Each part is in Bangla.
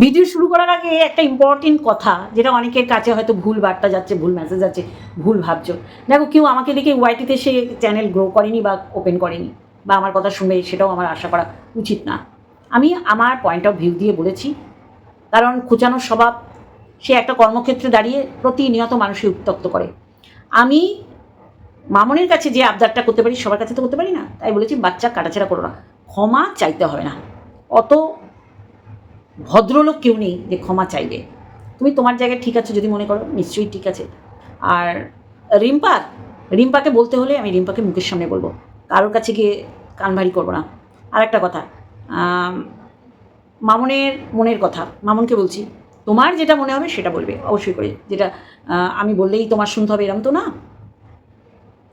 ভিডিও শুরু করার আগে একটা ইম্পর্টেন্ট কথা, যেটা অনেকের কাছে হয়তো ভুল বার্তা যাচ্ছে, ভুল মেসেজ যাচ্ছে, ভুল ভাবছ। দেখো, কেউ আমাকে দেখে ওয়াইটিতে সে চ্যানেল গ্রো করেনি বা ওপেন করেনি, বা আমার কথা শুনবে, সেটাও আমার আশা করা উচিত না। আমি আমার পয়েন্ট অফ ভিউ দিয়ে বলেছি, কারণ খোঁচানোর স্বভাব, সে একটা কর্মক্ষেত্রে দাঁড়িয়ে প্রতিনিয়ত মানুষকে উত্তক্ত করে। আমি মামনের কাছে যে আবদারটা করতে পারি, সবার কাছে তো করতে পারি না, তাই বলেছি, বাচ্চা কাটাছেড়া করো না, ক্ষমা চাইতে হবে না। অত ভদ্রলোক কেউ নেই যে ক্ষমা চাইবে। তুমি তোমার জায়গায় ঠিক আছে যদি মনে করো, নিশ্চয়ই ঠিক আছে। আর রিম্পা, রিম্পাকে বলতে হলে আমি রিম্পাকে মুখের সামনে বলব। কারোর কাছে গিয়ে কান ভারী করব না। আর একটা কথা মামনের মনের কথা, মামনকে বলছি, তোমার যেটা মনে হবে সেটা বলবে, অবশ্যই করে। যেটা আমি বললেই তোমার শুনতে হবে, এরম তো না।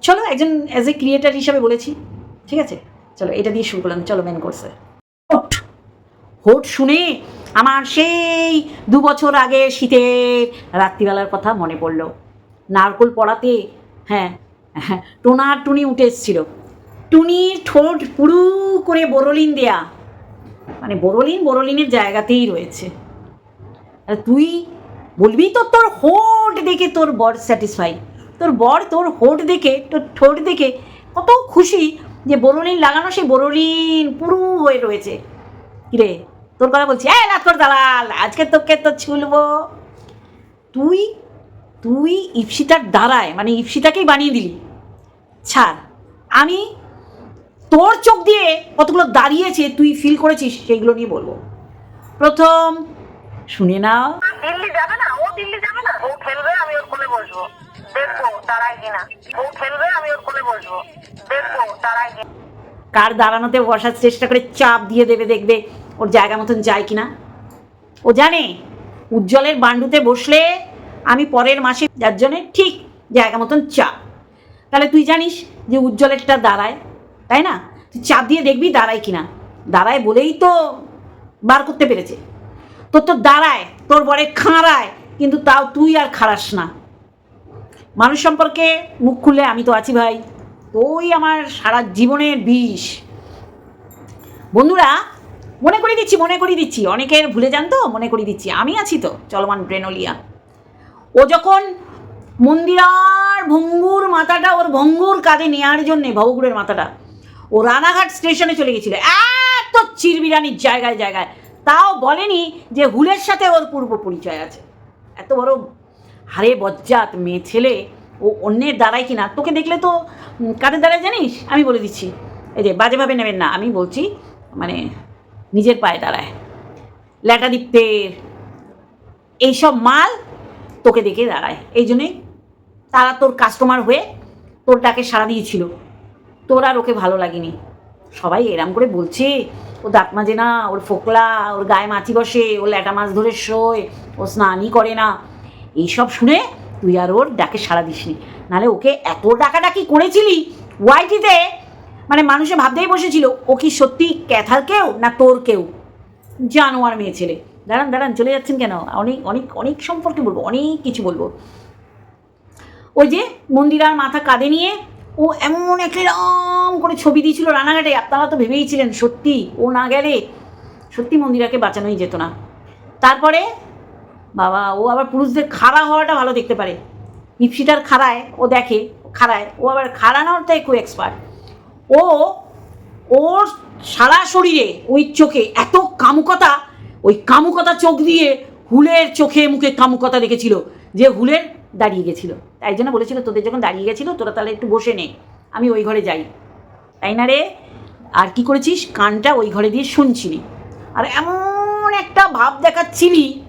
চলো, একজন অ্যাজ এ ক্রিয়েটার হিসাবে বলেছি, ঠিক আছে? চলো, এটা দিয়ে শুরু করলাম। চলো মেন কোর্সে হোট শুনে আমার সেই দু বছর আগে শীতের রাত্রিবেলার কথা মনে পড়ল। নারকোল পড়াতে হ্যাঁ টোনার টুনি উঠে এসছিল। টুনির ঠোঁট পুরু করে বোরলিন দেয়া। মানে বোরলিন বোরলিনের জায়গাতেই রয়েছে। তুই বলবি তো তোর হোট দেখে তোর বর স্যাটিসফাই তোর বর তোর হোট দেখে, তোর ঠোঁট দেখে কত খুশি যে বোরলিন লাগানো সেই বোরলিন পুরু হয়ে রয়েছে। কিরে? তোর কথা বলছি। এই রাত কর দালাল আজকে তোকে তো ছুলবো। তুই তুই ইপসিতার দ্বারায় মানে ইপসিতাকেই বানিয়ে দিলি। ছাড় আমি তোর চোখ দিয়ে কতগুলো দাঁড়িয়েছে তুই ফিল করেছিস সেইগুলো নিয়ে বলব। প্রথম শুনে নাও। দিল্লি যাবে না ও দিল্লি যাবে না ও খেলবে আমি ওর কোলে বসবো। দেখব তারাই কিনা। ও খেলবে আমি ওর কোলে বসবো। দেখব কিনা। কার দাঁড়ানোতে বসার চেষ্টা করে চাপ দিয়ে দেবে দেখবে। ওর জায়গা মতন যায় কিনা? ও জানে, উজ্জ্বলের বান্ডুতে বসলে আমি পরের মাসে, যার জন্যে ঠিক জায়গা মতন চাপ তাহলে তুই জানিস যে উজ্জ্বলেরটা দাঁড়ায়, তাই না? তুই চাপ দিয়ে দেখবি দাঁড়ায় কিনা। দাঁড়ায় বলেই তো বার করতে পেরেছে। তোর তো দাঁড়ায়, তোর বরে খাঁড়ায়, কিন্তু তাও তুই আর খারাস না। মানুষ সম্পর্কে মুখ খুললে আমি তো আছি ভাই। তুই আমার সারা জীবনের বিষ। বন্ধুরা মনে করে দিচ্ছি, মনে করে দিচ্ছি। অনেকের ভুলে যান তো, মনে করে দিচ্ছি। আমি আছি তো, চলমান ব্রেনলিয়া। ও যখন মন্দিরার ভঙ্গুর মাথাটা, ওর ভঙ্গুর কাঁধে নেওয়ার জন্যে ভবগুড়ের মাথাটা, ও রানাঘাট স্টেশনে চলে গেছিল এত চিরবিরানির জায়গায় জায়গায়। তাও বলেনি যে হুলের সাথে ওর পূর্ব পরিচয় আছে। এত বড় হারে বজ্জাত মেয়ে ছেলে, ও অন্যের দ্বারাই কিনা? তোকে দেখলে তো কাদের দ্বারাই জানিস? আমি বলে দিচ্ছি। এই যে, বাজেভাবে নেবেন না। আমি বলছি মানে নিজের পায়ে দাঁড়ায়। ল্যাটাদীপ্তের এইসব মাল তোকে দেখে দাঁড়ায়। এই জন্যে তারা তোর কাস্টমার হয়ে তোর ডাকে সাড়া দিয়েছিল। তোর আর ওকে ভালো লাগেনি। সবাই এরম করে বলছে, ও দাঁত মাজে না, ওর ফোকলা, ওর গায়ে মাছি বসে, ও ল্যাটা মাছ ধরে শোয়, ও স্নানই করে না। এইসব শুনে তুই আর ওর ডাকে সাড়া দিসনি। নাহলে ওকে এত ডাকাডাকি করেছিলি, ওয়াইটিতে মানে মানুষে ভাবতেই বসেছিল, ও কি সত্যি ক্যাথার কেউ না তোর কেউ? জানোয়ার মেয়ে ছেলে। দাঁড়ান দাঁড়ান, চলে যাচ্ছেন কেন? অনেক অনেক অনেক সম্পর্কে বলব, অনেক কিছু বলব। ওই যে মন্দিরার মাথা কাঁধে নিয়ে ও এমন একরকম করে ছবি দিয়েছিল রানাঘাটে, আপনারা তো ভেবেইছিলেন সত্যি ও না গেলে সত্যি মন্দিরাকে বাঁচানোই যেত না। তারপরে বাবা, ও আবার পুরুষদের খাড়া হওয়াটা ভালো দেখতে পারে। ইপসিটার খাড়ায়, ও দেখে, খাড়ায়, ও আবার খাড়ানোরটাই খুব এক্সপার্ট ও ওর সারা শরীরে, ওই চোখে, এত কামুকতা, ওই কামুকতা চোখ দিয়ে হুলের চোখে মুখে কামুকতা দেখেছিল, যে হুলের দাঁড়িয়ে গেছিল। তাই জন্য বলেছিল, তোদের যখন দাঁড়িয়ে গেছিল, তোরা তাহলে একটু বসে নে, আমি ওই ঘরে যাই। তাই না রে? আর কি করেছিস? কানটা ওই ঘরে দিয়ে শুনছিলি। আর এমন একটা ভাব দেখাচ্ছিলি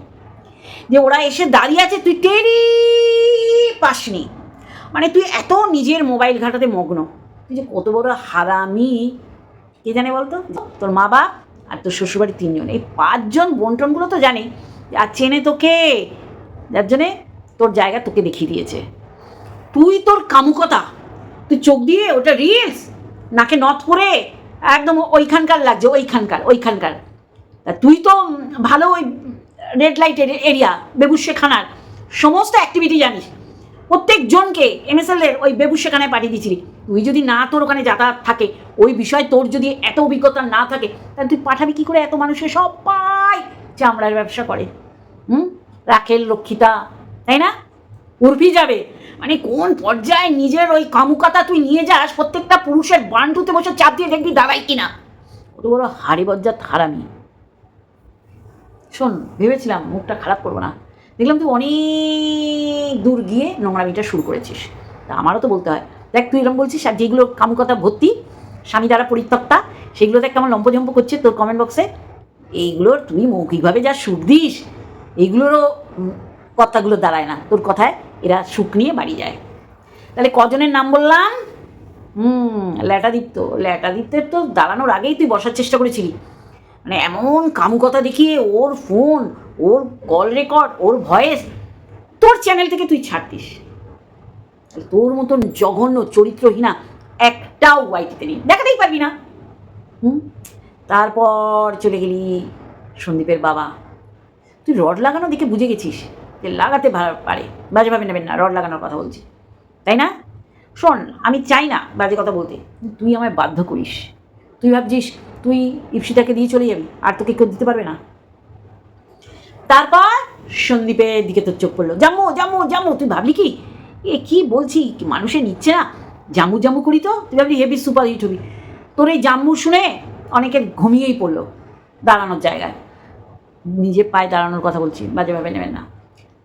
যে ওরা এসে দাঁড়িয়ে আছে, তুই টেরি পাসনি। মানে তুই এত নিজের মোবাইল ঘাটাতে মগ্ন। তুই যে কত বড় হারামি, কে জানে বলতো? তোর মা বাপ আর তোর শ্বশুরবাড়ির তিনজন। এই পাঁচজন বন্টনগুলো তো জানে। আর চেনে তোকে। যার জন্যে তোর জায়গা তোকে দেখিয়ে দিয়েছে। তুই তোর কামুকতা। তুই চোখ দিয়ে ওটা রিলস নাকে নথ করে একদম ওইখানকার লাগছে, ওইখানকার ওইখানকার। তা তুই তো ভালো ওই রেড লাইট এরিয়া বেবুশেখানার সমস্ত অ্যাক্টিভিটি জানিস। প্রত্যেকজনকে এম এমএসএল এর ওই বেবুশেখানায় পাঠিয়ে দিয়েছিলি। তুই যদি না তোর ওখানে যাতায়াত থাকে, ওই বিষয়ে তোর যদি এত অভিজ্ঞতা না থাকে, তাহলে তুই পাঠাবি কি করে এত মানুষের সবাই? চামড়ার ব্যবসা করে। হুম? রাখেল লক্ষ্মীতা তাই না? উর্ফি যাবে। মানে কোন পর্যায়ে নিজের ওই কামুকাতা তুই নিয়ে যাস, প্রত্যেকটা পুরুষের বান্ডুতে বসে চাপ দিয়ে দেখবি দাঁড়াই কিনা। কত বড় হাড়ি বজ্জাত হারামি শোন, ভেবেছিলাম মুখটা খারাপ করব না। দেখলাম তুই অনেক দূর গিয়ে নোংরামিটা শুরু করেছিস। তা আমারও তো বলতে হয় দেখ, তুই এরকম বলছিস, আর যেগুলো কামুকতা ভর্তি, স্বামী দ্বারা পরিত্যক্তা, সেগুলো দেখ কেমন লম্পজম্প করছে তোর কমেন্ট বক্সে এইগুলোর তুই মৌখিকভাবে যা সুখ দিস, এইগুলোরও কথাগুলো দাঁড়ায় না। তোর কথায় এরা সুখ নিয়ে বাড়ি যায়। তাহলে কজনের নাম বললাম? হুম, ল্যাটাদীপ্ত। ল্যাটাদীপ্তের তো দাঁড়ানোর আগেই তুই বসার চেষ্টা করেছিলি। মানে এমন কামুকতা দেখিয়ে ওর ফোন, ওর কল রেকর্ড ওর ভয়েস তোর চ্যানেল থেকে তুই ছাড়তিস তোর মতন জঘন্য চরিত্রহীনা একটাও ওয়াইটিতে নেই। দেখাতেই পারবি না। হুম? তারপর চলে গেলি সন্দীপের বাবা। তুই রড লাগানো দেখে বুঝে গেছিস যে লাগাতে পারে। বাজেভাবে নেবেন না, রড লাগানোর কথা বলছি। তাই না? শোন, আমি চাই না বাজে কথা বলতে। তুই আমায় বাধ্য করিস। তুই ভাবছিস তুই ইপসিতাকে দিয়ে চলে যাবি, আর তোকে কেউ দিতে পারবে না। তারপর সন্দীপের দিকে তোর চোখ পড়ল। জাম্মু জাম্মু জাম্মু, তুই ভাবলি কি? এ কি বলছি? কি মানুষে নিচ্ছে না জাম্মু জাম্মু করি তো? তুই ভাবলি হেভি সুপার হিট হবি। তোর এই জাম্মু শুনে অনেকের ঘুমিয়েই পড়ল দাঁড়ানোর জায়গায়। নিজে পায়ে দাঁড়ানোর কথা বলছি বাজেভাবে নেবেন না।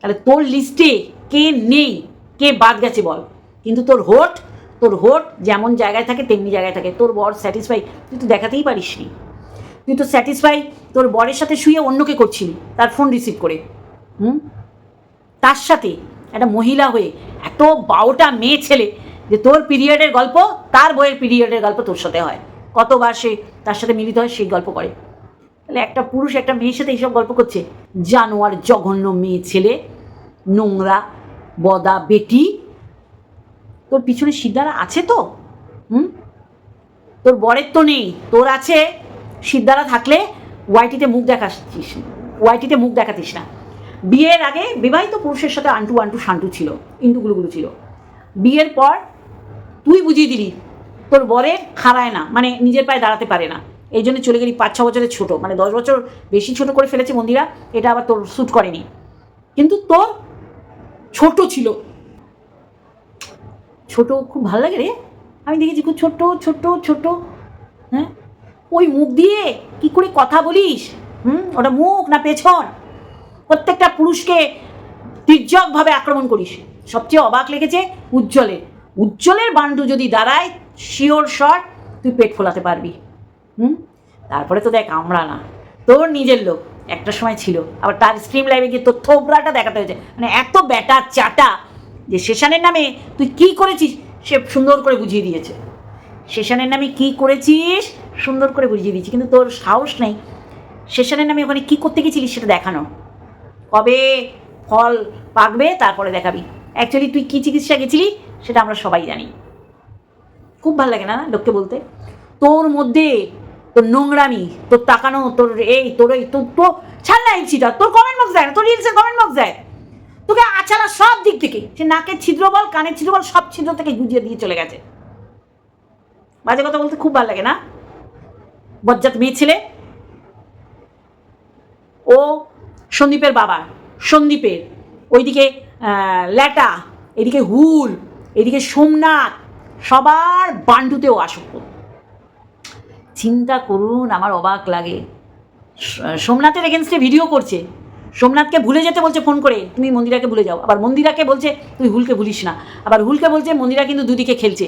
তাহলে তোর লিস্টে কে নেই? কে বাদ গেছে বল। কিন্তু তোর হোট তোর হোট যেমন জায়গায় থাকে, তেমনি জায়গায় থাকে। তোর বর স্যাটিসফাই তুই তো দেখাতেই পারিস নি। তুই তো স্যাটিসফাই তোর বরের সাথে শুয়ে অন্যকে করছিলি, তার ফোন রিসিভ করে। হুম? তার সাথে একটা মহিলা হয়ে এত বারোটা মেয়ে ছেলে যে তোর পিরিয়ডের গল্প, তার বইয়ের পিরিয়ডের গল্প তোর সাথে হয়। কতবার সে তার সাথে মিলিত হয়, সেই গল্প করে। তাহলে একটা পুরুষ, একটা মেয়ের সাথে এইসব গল্প করছে। জানোয়ার, জঘন্য মেয়ে ছেলে, নোংরা, বদা, বেটি। তোর পিছনে সিদ্ধারা আছে তো? হুম? তোর বরের তো নেই। তোর আছে সিদ্ধারা থাকলে ওয়াইটিতে মুখ দেখাচ্ছিস। ওয়াইটিতে মুখ দেখাতিস না। বিয়ের আগে বিবাহিত পুরুষের সাথে আন্টু আন্টু শান্টু ছিল ইন্টুগুলোগুলো ছিল। বিয়ের পর তুই বুঝিয়ে দিলি, তোর বরের খাড়ায় না মানে নিজের পায়ে দাঁড়াতে পারে না। এই জন্য চলে গেলি পাঁচ ছ বছরের ছোট মানে দশ বছর বেশি ছোট করে ফেলেছে মন্দিরা, এটা আবার তোর শ্যুট করেনি। কিন্তু তোর ছোট ছিল। ছোট খুব ভালো লাগে রে। আমি দেখেছি খুব ছোট ছোট ছোট হ্যাঁ? ওই মুখ দিয়ে কি করে কথা বলিস? হুম? ওটা মুখ না পেছন? প্রত্যেকটা পুরুষকে তির্যকভাবে আক্রমণ করিস। সবচেয়ে অবাক লেগেছে উজ্জ্বলের। উজ্জ্বলের বান্ডু যদি দাঁড়ায়, শিওর শট তুই পেট ফোলাতে পারবি। হুম? তারপরে তো দেখ, আমরা না। তোর নিজের লোক। একটা সময় ছিল। আবার তার স্ট্রিম লাইভে গিয়ে তোর থোবরাটা দেখাতে হয়েছে। মানে এত ব্যাটা চাটা যে সেশানের নামে তুই কি করেছিস, সে সুন্দর করে বুঝিয়ে দিয়েছে। সেশানের নামে কি করেছিস, সুন্দর করে বুঝিয়ে দিয়েছি। কিন্তু তোর সাহস নেই। সেশানের নামে ওখানে কি করতে গেছিলিস সেটা দেখানো। কবে ফল পাকবে তারপরে দেখাবি। অ্যাকচুয়ালি তুই কী চিকিৎসা গেছিলি সেটা আমরা সবাই জানি। খুব ভালো লাগে না লোককে বলতে? তোর মধ্যে তোর নোংরামি, তোর তাকানো, তোর এই তোর এই তোর তো ছাড় না ইচ্ছিটা তোর কমেন্ট বক্স দেয় তোর রিলসের কমেন্ট বক্স দেয়। তোকে আছাড়া সব দিক থেকে, সে নাকের ছিদ্র বল কানের ছিদ্র বল, সব ছিদ্র থেকে গুজিয়ে দিয়ে চলে গেছে। বাজে কথা বলতে খুব ভালো লাগে না? বজ্জাত মেয়ে ছেলে। ও সন্দীপের বাবা, সন্দীপের। ওইদিকে ল্যাটা, এদিকে হুল, এদিকে সোমনাথ, সবার বান্ডুতেও আসক্ত। চিন্তা করুন, আমার অবাক লাগে। সোমনাথের এগেনস্টে ভিডিও করছে। সোমনাথকে ভুলে যেতে বলছে ফোন করে, তুমি মন্দিরাকে ভুলে যাও। আবার মন্দিরাকে বলছে, তুই হুলকে ভুলিস না। আবার হুলকে বলছে, মন্দিরা কিন্তু দুদিকে খেলছে।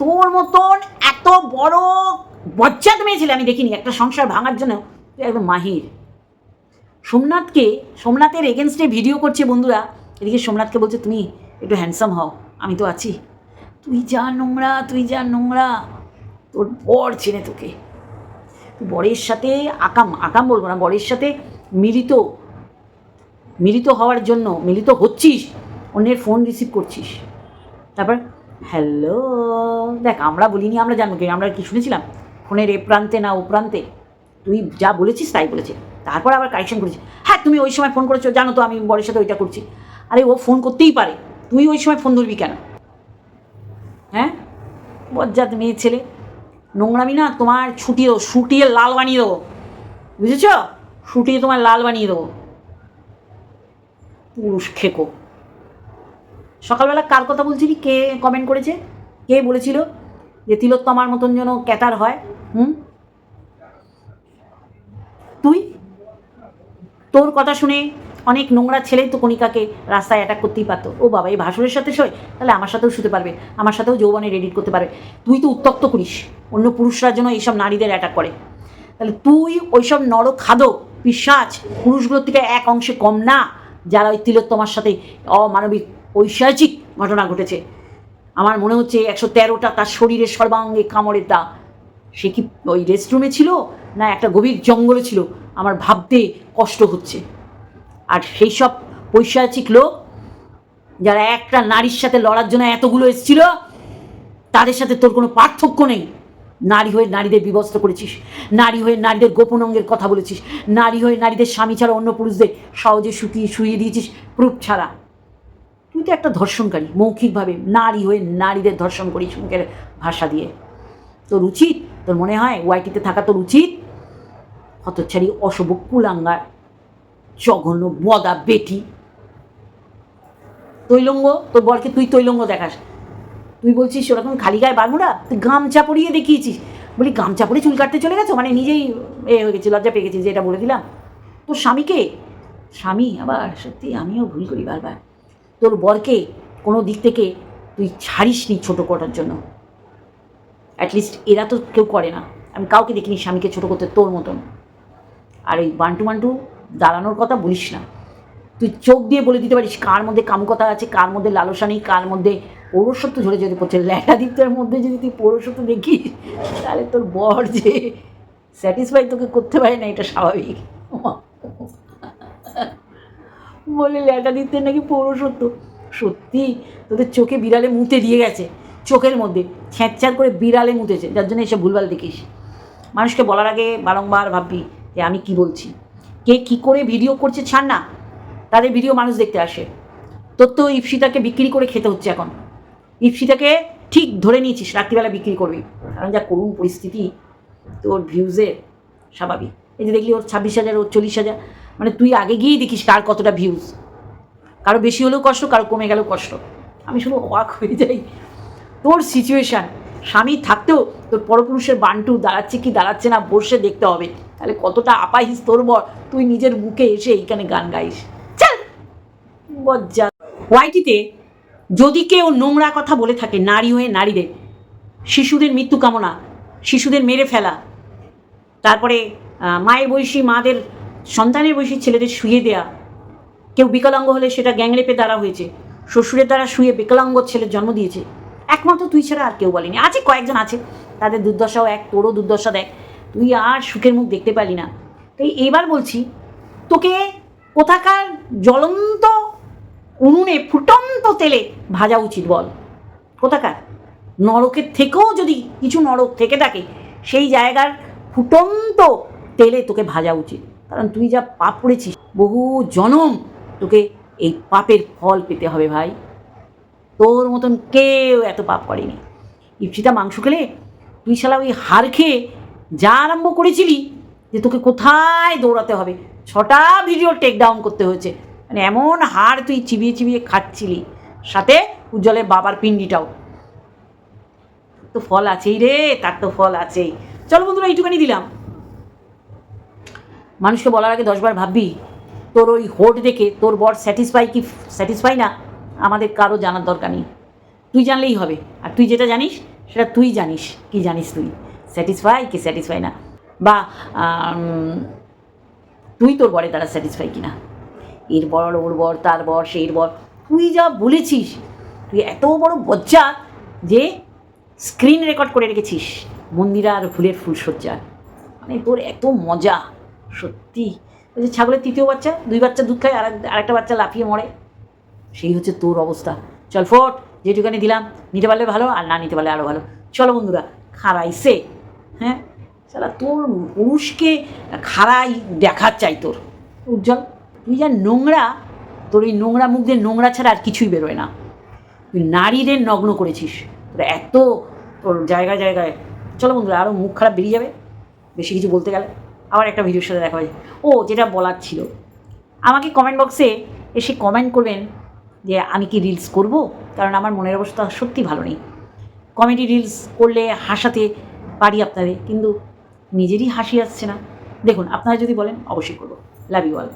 তোর মতন এত বড় বজ্জাত মেয়ে ছেলে আমি দেখিনি। একটা সংসার ভাঙার জন্য একদম মাহির। সোমনাথকে, সোমনাথের এগেনস্টে ভিডিও করছে বন্ধুরা। এদিকে সোমনাথকে বলছে, তুমি একটু হ্যান্ডসাম হও, আমি তো আছি। তুই যা নোংরা, তুই যা নোংরা, তোর বর চেনে তোকে। বরের সাথে আকাম আকাম বলব না, বরের সাথে মিলিত মিলিত হওয়ার জন্য, মিলিত হচ্ছিস, অন্যের ফোন রিসিভ করছিস। তারপর হ্যালো দেখ, আমরা বলিনি, আমরা জানব কি, আমরা কি শুনেছিলাম? ফোনের এ প্রান্তে না ও প্রান্তে? তুই যা বলেছিস, তাই বলেছে। তারপর আবার কারেকশন করেছিস হ্যাঁ তুমি ওই সময় ফোন করেছ, জানো তো আমি বরের সাথে ওইটা করছি। আরে ও ফোন করতেই পারে। তুই ওই সময় ফোন ধরবি কেন? হ্যাঁ? বজ্জাত মেয়ে ছেলে। নোংরামি না, তোমার ছুটিয়ে দেবো শুটিয়ে লাল বানিয়ে দেবো। বুঝেছ? শুটিয়ে তোমার লাল বানিয়ে দেবো। পুরুষ খেকো। সকালবেলা কার কথা বলছিলি? কে কমেন্ট করেছে? কে বলেছিল যে তিলোত্তমার মতন যেন ক্যাতার হয়? হুম? তুই? তোর কথা শুনে অনেক নোংরা ছেলেই তো কণিকাকে রাস্তায় অ্যাটাক করতেই পারতো। ও বাবা, এই ভাসুরের সাথে শোয়? তাহলে আমার সাথেও শুতে পারবে। আমার সাথেও যৌবনে এডিট করতে পারবে। তুই তো উত্তক্ত করিস। অন্য পুরুষরা যেন এইসব নারীদের অ্যাটাক করে। তাহলে তুই ওইসব নর খাদো পিসাচ পুরুষগুলোর থেকে এক অংশে কম না, যারা ওই তিলোত্তমার সাথে অমানবিক ঐশাচিক ঘটনা ঘটেছে। আমার মনে হচ্ছে একশো তেরোটা তার শরীরের সর্বাঙ্গে কামড়ের দা সে কি ওই রেস্টরুমে ছিল? না একটা গভীর জঙ্গলে ছিল? আমার ভাবতে কষ্ট হচ্ছে। আর সেই সব পৈশাচিক লোক, যারা একটা নারীর সাথে লড়ার জন্য এতগুলো এসেছিল, তাদের সাথে তোর কোনো পার্থক্য নেই। নারী হয়ে নারীদের বিবস্ত্র করেছিস, নারী হয়ে নারীদের গোপন অঙ্গের কথা বলেছিস, নারী হয়ে নারীদের স্বামী ছাড়া অন্য পুরুষদের সহজে শুকিয়ে শুয়ে দিয়েছিস প্রুফ ছাড়া। তুই তো একটা ধর্ষণকারী, মৌখিকভাবে নারী হয়ে নারীদের ধর্ষণ করিস মুখের ভাষা দিয়ে। তোর উচিত, তোর মনে হয় ওয়াইটিতে থাকা তোর উচিত হতচ্ছাড়ি, অশুভ, কুলাঙ্গার, জঘন্য বদা বেটি। তৈলঙ্গ? তোর বরকে তুই তৈলঙ্গ দেখাস। তুই বলছিস ওরকম খালি গায়ে বারমুড়া? তুই গামছা পরিয়ে দেখিয়েছিস। বলি, গামছা পরে চুল কাটতে চলে গেছো? মানে নিজেই এ হয়ে গেছে, লজ্জা পেয়ে গেছিস যে এটা বলে দিলাম। তোর স্বামীকে স্বামী? আবার সত্যি আমিও ভুল করি বারবার। তোর বরকে কোনো দিক থেকে তুই ছাড়িস নি ছোটো করার জন্য। অ্যাটলিস্ট এরা তো কেউ করে না। আমি কাউকে দেখিনি স্বামীকে ছোটো করতে তোর মতন। আর এই বান্টু বান্টু দাঁড়ানোর কথা বলিস না। তুই চোখ দিয়ে বলে দিতে পারিস কার মধ্যে কামকতা আছে, কার মধ্যে লালসা নেই, কার মধ্যে পৌরসত্ব ঝরে ঝরে পড়ছে। ল্যাটাদীপ্তের মধ্যে যদি তুই পৌরসত্ব দেখিস, তাহলে তোর বর যে স্যাটিসফাই তোকে করতে পারে না, এটা স্বাভাবিক। বলে ল্যাটাদীপ্তের নাকি পৌরসত্ব সত্যি, তোদের চোখে বিড়ালে মুতে দিয়ে গেছে, চোখের মধ্যে। ছ্যাঁচ্ছার করে বিড়ালে মুতেছে, যার জন্য এসব ভুলভাল দেখিস। মানুষকে বলার আগে বারংবার ভাববি যে আমি কি বলছি? কে কি করে ভিডিও করছে ছাড় না। তাদের ভিডিও মানুষ দেখতে আসে। তোর তো ইপসিতাকে বিক্রি করে খেতে হচ্ছে এখন। ইপসিতাকে ঠিক ধরে নিয়েছিস, রাত্রিবেলা বিক্রি করবি। কারণ যা করুণ পরিস্থিতি, তোর ভিউজের স্বাভাবিক। এই যে দেখলি ওর ছাব্বিশ হাজার, ওর চল্লিশ হাজার মানে তুই আগে গিয়েই দেখিস কার কতটা ভিউজ কারও বেশি হলেও কষ্ট, কারও কমে গেলেও কষ্ট। আমি শুধু অবাক হয়ে যাই। তোর সিচুয়েশান স্বামী থাকতেও তোর পরপুরুষের বান্টু দাঁড়াচ্ছে কি দাঁড়াচ্ছে না বসে দেখতে হবে। তাহলে কতটা আপাইস তোর বর? তুই নিজের মুখে এসে এইখানে গান গাইস। চল! বজ্জা ওয়াইটিতে যদি কেউ নোংরা কথা বলে থাকে, নারী হয়ে নারীদের, শিশুদের মৃত্যু কামনা, শিশুদের মেরে ফেলা, তারপরে মায়ের বয়সী মাদের, সন্তানের বয়সী ছেলেদের শুয়ে দেয়া, কেউ বিকলাঙ্গ হলে সেটা গ্যাংরেপের দ্বারা হয়েছে, শ্বশুরের দ্বারা শুয়ে বিকলাঙ্গ ছেলের জন্ম দিয়েছে, একমাত্র তুই ছাড়া আর কেউ বলেনি। আছে কয়েকজন আছে, তাদের দুর্দশাও এক, তোরও দুর্দশা দেখ। তুই আর সুখের মুখ দেখতে পারলি না। তাই এবার বলছি, তোকে কোথাকার জ্বলন্ত উনুনে ফুটন্ত তেলে ভাজা উচিত বল। কোথাকার? নরকের থেকেও যদি কিছু নরক থেকে থাকে, সেই জায়গার ফুটন্ত তেলে তোকে ভাজা উচিত। কারণ তুই যা পাপ করেছিস, বহু জনম তোকে এই পাপের ফল পেতে হবে ভাই। তোর মতন কেউ এত পাপ করেনি। ইপসিতা মাংস খেলে তুই শালা ওই হার খেয়ে যা আরম্ভ করেছিলি যে তোকে কোথায় দৌড়াতে হবে, ছটা ভিডিও টেক ডাউন করতে হয়েছে। মানে এমন হার তুই চিবিয়ে চিবিয়ে খাচ্ছিলি, সাথে উজ্জ্বলের বাবার পিন্ডিটাও। তো ফল আছেই রে, তার তো ফল আছেই। চলো বন্ধুরা এইটুখানি দিলাম। মানুষকে বলার আগে দশবার ভাববি, তোর ওই হোট দেখে তোর বর স্যাটিসফাই কি স্যাটিসফাই না? আমাদের কারও জানার দরকার নেই। তুই জানলেই হবে, আর তুই যেটা জানিস, সেটা তুই জানিস, কি জানিস তুই? স্যাটিসফাই কি স্যাটিসফাই না? বা তুই তোর বরের দ্বারা স্যাটিসফাই কিনা? এর বর, ওর বর, তার বর, সেই বর, তুই যা বলেছিস, তুই এত বড় বজ্জা যে স্ক্রিন রেকর্ড করে রেখেছিস, মন্দিরা আর ফুলের ফুলসজ্জা মানে তোর এত মজা, সত্যি। ওই যে ছাগলের তৃতীয় বাচ্চা, দুই বাচ্চা দুধ খায়, আর আরেকটা বাচ্চা লাফিয়ে মরে। সেই হচ্ছে তোর অবস্থা। চল ফোট যেটুখানি দিলাম, নিতে পারলে ভালো, আর না নিতে পারলে আরও ভালো। চলো বন্ধুরা, খারাইছে। হ্যাঁ? সালা তোর পুরুষকে খাড়াই দেখার চাই তোর। উজ্জ্বল, তুই যা নোংরা, তোর এই নোংরা মুখ দিয়ে নোংরা ছাড়া আর কিছুই বেরোয় না। তুই নারীদের নগ্ন করেছিস। তোর এত, তোর জায়গায় জায়গায়। চলো বন্ধুরা আরও মুখ খারাপ বেরিয়ে যাবে। বেশি কিছু বলতে গেলে। আবার একটা ভিডিওর সাথে দেখা হয়েছে ও, যেটা বলার ছিল, আমাকে কমেন্ট বক্সে এসে কমেন্ট করবেন যে আমি কি রিলস করব? কারণ আমার মনের অবস্থা সত্যি ভালো নেই। কমেডি রিলস করলে, হাসাতে পারি আপনাদের, কিন্তু নিজেরই হাসি আসছে না। দেখুন, আপনারা যদি বলেন, অবশ্যই করব। Love you all